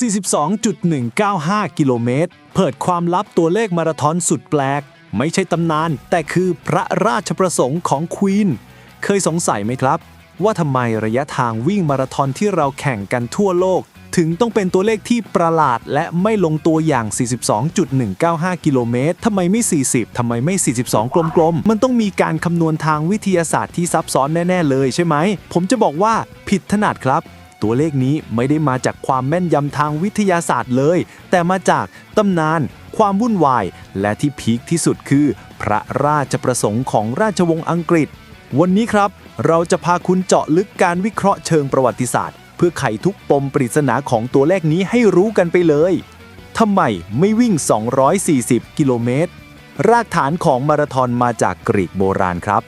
42.195 กิโลเมตร เปิดความลับตัวเลขมาราธอนสุดแปลก ไม่ใช่ตำนาน แต่คือพระราชประสงค์ของควีน เคยสงสัยไหมครับ ว่าทำไมระยะทางวิ่งมาราธอนที่เราแข่งกันทั่วโลก ถึงต้องเป็นตัวเลขที่ประหลาด และไม่ลงตัวอย่าง 42.195 กิโลเมตรทำไมไม่ 40 ทำไมไม่ 42 กลมๆ มันต้องมีการคำนวณทางวิทยาศาสตร์ที่ซับซ้อนแน่ ๆ เลยใช่ไหม ผมจะบอกว่าผิดถนัดครับ ตัวเลขนี้ไม่ได้มาจากความแม่นยำทางวิทยาศาสตร์เลย แต่มาจากตำนาน ความวุ่นวาย และที่พีคที่สุดคือ พระราชประสงค์ของราชวงศ์อังกฤษ วันนี้ครับ เราจะพาคุณเจาะลึกการวิเคราะห์เชิงประวัติศาสตร์ เพื่อไขทุกปมปริศนาของตัวเลขนี้ให้รู้กันไปเลยทำไมไม่วิ่ง 240 กิโลเมตร รากฐานของมาราธอนมาจากกรีกโบราณครับ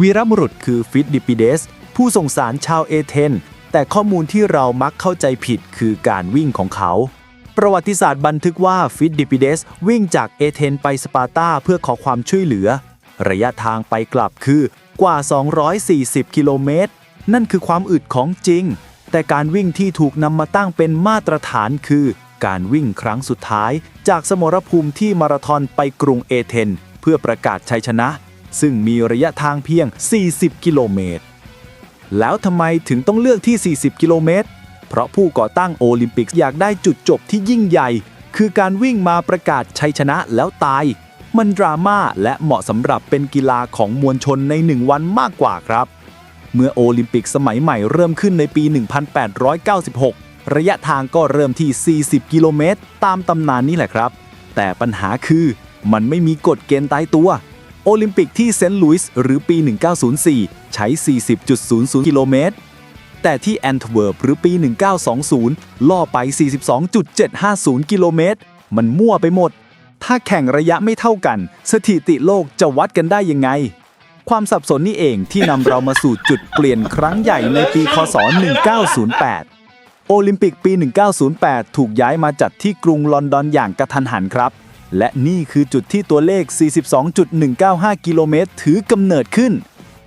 วีรบุรุษคือฟิตดิปิเดส ผู้ส่งสารชาวเอเธน แต่ข้อมูลที่เรามักเข้าใจผิดคือการวิ่งของเขา ประวัติศาสตร์บันทึกว่าฟิตดิปิเดสวิ่งจากเอเธนไปสปาร์ตาเพื่อขอความช่วยเหลือ ระยะทางไปกลับคือกว่า 240 กิโลเมตร นั่นคือความอึดของจริง แต่การวิ่งที่ถูกนำมาตั้งเป็นมาตรฐานคือ การวิ่งครั้งสุดท้าย จากสมรภูมิที่มาราธอนไปกรุงเอเธนเพื่อประกาศชัยชนะ ซึ่งมีระยะทางเพียง 40 กิโลเมตร แล้วทำไมถึงต้องเลือกที่ 40 กิโลเมตร เพราะผู้ก่อตั้งโอลิมปิกอยากได้จุดจบที่ยิ่งใหญ่ คือการวิ่งมาประกาศชัยชนะแล้วตาย มันดราม่าและเหมาะสำหรับเป็นกีฬาของมวลชนในหนึ่งวันมากกว่าครับ เมื่อโอลิมปิกสมัยใหม่เริ่มขึ้นในปี 1896 ระยะทางก็เริ่มที่ 40 กิโลเมตร ตามตำนานนี้แหละครับ แต่ปัญหาคือมันไม่มีกฎเกณฑ์ตายตัว โอลิมปิกที่เซนต์หลุยส์หรือปี 1904 ใช้ 40.00 กิโลเมตร แต่ที่แอนต์เวิร์ปหรือปี 1920 ล่อไป 42.750 กิโลเมตร มันมั่วไปหมด ถ้าแข่งระยะไม่เท่ากัน สถิติโลกจะวัดกันได้ยังไง ความสับสนนี่เองที่นำเรามาสู่จุดเปลี่ยนครั้งใหญ่ในปี คศ 1908 โอลิมปิกปี 1908 ถูกย้ายมาจัดที่กรุงลอนดอนอย่างกระทันหันครับ และนี่คือจุดที่ตัวเลข 42.195 กิโลเมตรถือกำเนิดขึ้น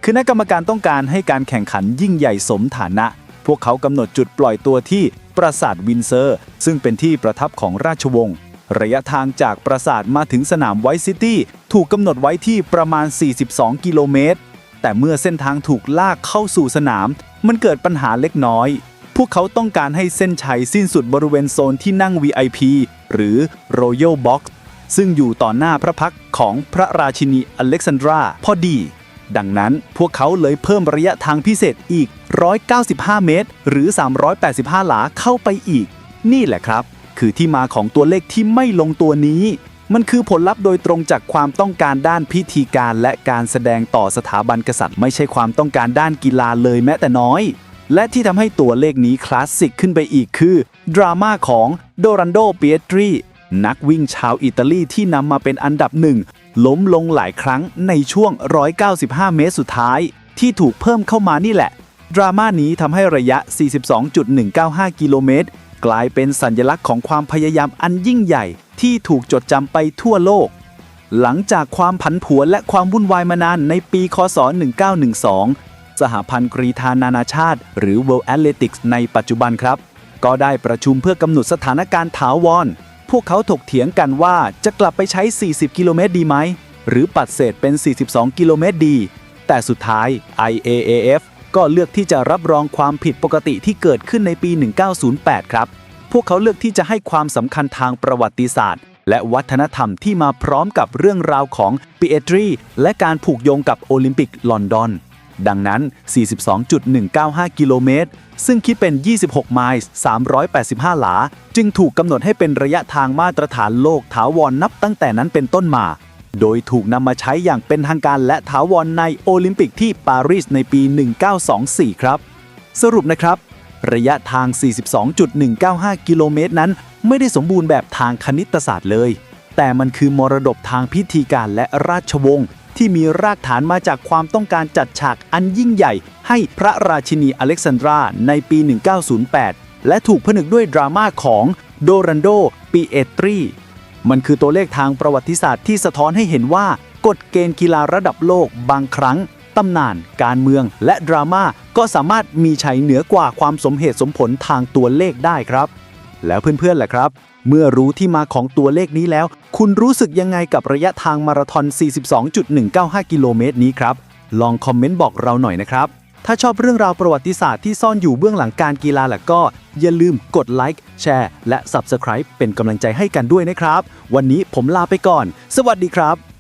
คณะกรรมการต้องการให้การแข่งขันยิ่งใหญ่สมฐานะ พวกเขากำหนดจุดปล่อยตัวที่ปราสาทวินเซอร์ ซึ่งเป็นที่ประทับของราชวงศ์ ระยะทางจากปราสาทมาถึงสนามไวท์ซิตี้ถูกกำหนดไว้ที่ประมาณ 42 กิโลเมตร แต่เมื่อเส้นทางถูกลากเข้าสู่สนาม มันเกิดปัญหาเล็กน้อย พวกเขาต้องการให้เส้นชัยสิ้นสุดบริเวณโซนที่นั่ง VIP หรือ Royal Box ซึ่งอยู่ต่อหน้าพระพักของพระราชินีอเล็กซานดราพอดี ดังนั้นพวกเขาเลยเพิ่มระยะทางพิเศษอีก 195 เมตร หรือ 385 หลาเข้าไปอีก นี่แหละครับ คือที่มาของตัวเลขที่ไม่ลงตัวนี้ มันคือผลลัพธ์โดยตรงจากความต้องการด้านพิธีการและการแสดงต่อสถาบันกษัตริย์ ไม่ใช่ความต้องการด้านกีฬาเลยแม้แต่น้อยและที่ทำให้ตัวเลขนี้คลาสสิกขึ้นไปอีกคือ ดราม่าของโดรันโดเปียตรี นักวิ่งชาวอิตาลีที่นำมาเป็นอันดับหนึ่งล้มลงหลายครั้งในช่วง 195 เมตรสุดท้าย ที่ถูกเพิ่มเข้ามานี่แหละ ดราม่านี้ทำให้ระยะ 42.195 กิโลเมตร กลายเป็นสัญลักษณ์ของความพยายามอันยิ่งใหญ่ ที่ถูกจดจำไปทั่วโลก หลังจากความผันผวนและความวุ่นวายมานานในปีคศ 1912 สหพันธ์กรีฑานานาชาติ หรือ World Athletics ในปัจจุบันครับ ก็ได้ประชุมเพื่อกำหนดสถานการณ์ถาวร พวกเขาถกเถียงกันว่าจะกลับไปใช้ 40 กิโลเมตรดีไหม หรือปัดเศษเป็น 42 กิโลเมตรดี แต่สุดท้าย IAAF ก็เลือกที่จะรับรองความผิดปกติที่เกิดขึ้นในปี 1908 ครับ พวกเขาเลือกที่จะให้ความสำคัญทางประวัติศาสตร์ และวัฒนธรรมที่มาพร้อมกับเรื่องราวของปีเอตรีและการผูกโยงกับโอลิมปิกลอนดอน ดังนั้น 42.195 กิโลเมตร ซึ่งคิดเป็น 26 ไมล์ 385 หลา จึงถูกกำหนดให้เป็นระยะทางมาตรฐานโลกถาวรนับตั้งแต่นั้นเป็นต้นมา โดยถูกนำมาใช้อย่างเป็นทางการและถาวรในโอลิมปิกที่ปารีสในปี 1924 ครับ สรุปนะครับ ระยะทาง 42.195 กิโลเมตรนั้น ไม่ได้สมบูรณ์แบบทางคณิตศาสตร์เลย แต่มันคือมรดกทางพิธีการและราชวงศ์ ที่มีรากฐานมาจากความต้องการจัดฉากอันยิ่งใหญ่ ให้พระราชินีอเล็กซานดราในปี 1908 และถูกผนึกด้วยดราม่าของโดรันโดปีเอตรีมันคือตัวเลขทางประวัติศาสตร์ที่สะท้อนให้เห็นว่ากฎเกณฑ์กีฬาระดับโลกบางครั้งตำนาน การเมืองและดราม่าก็สามารถมีชัยเหนือกว่าความสมเหตุสมผลทางตัวเลขได้ครับ แล้วเพื่อนๆล่ะครับ เมื่อรู้ที่มาของตัวเลขนี้แล้ว คุณรู้สึกยังไงกับระยะทางมาราธอน 42.195 กิโลเมตรนี้ครับ ลองคอมเมนต์บอกเราหน่อยนะครับ ถ้าชอบเรื่องราวประวัติศาสตร์ที่ซ่อนอยู่เบื้องหลังการกีฬาล่ะก็ อย่าลืมกดไลค์แชร์และ Subscribe เป็นกำลังใจให้กันด้วยนะครับ วันนี้ผมลาไปก่อน สวัสดีครับ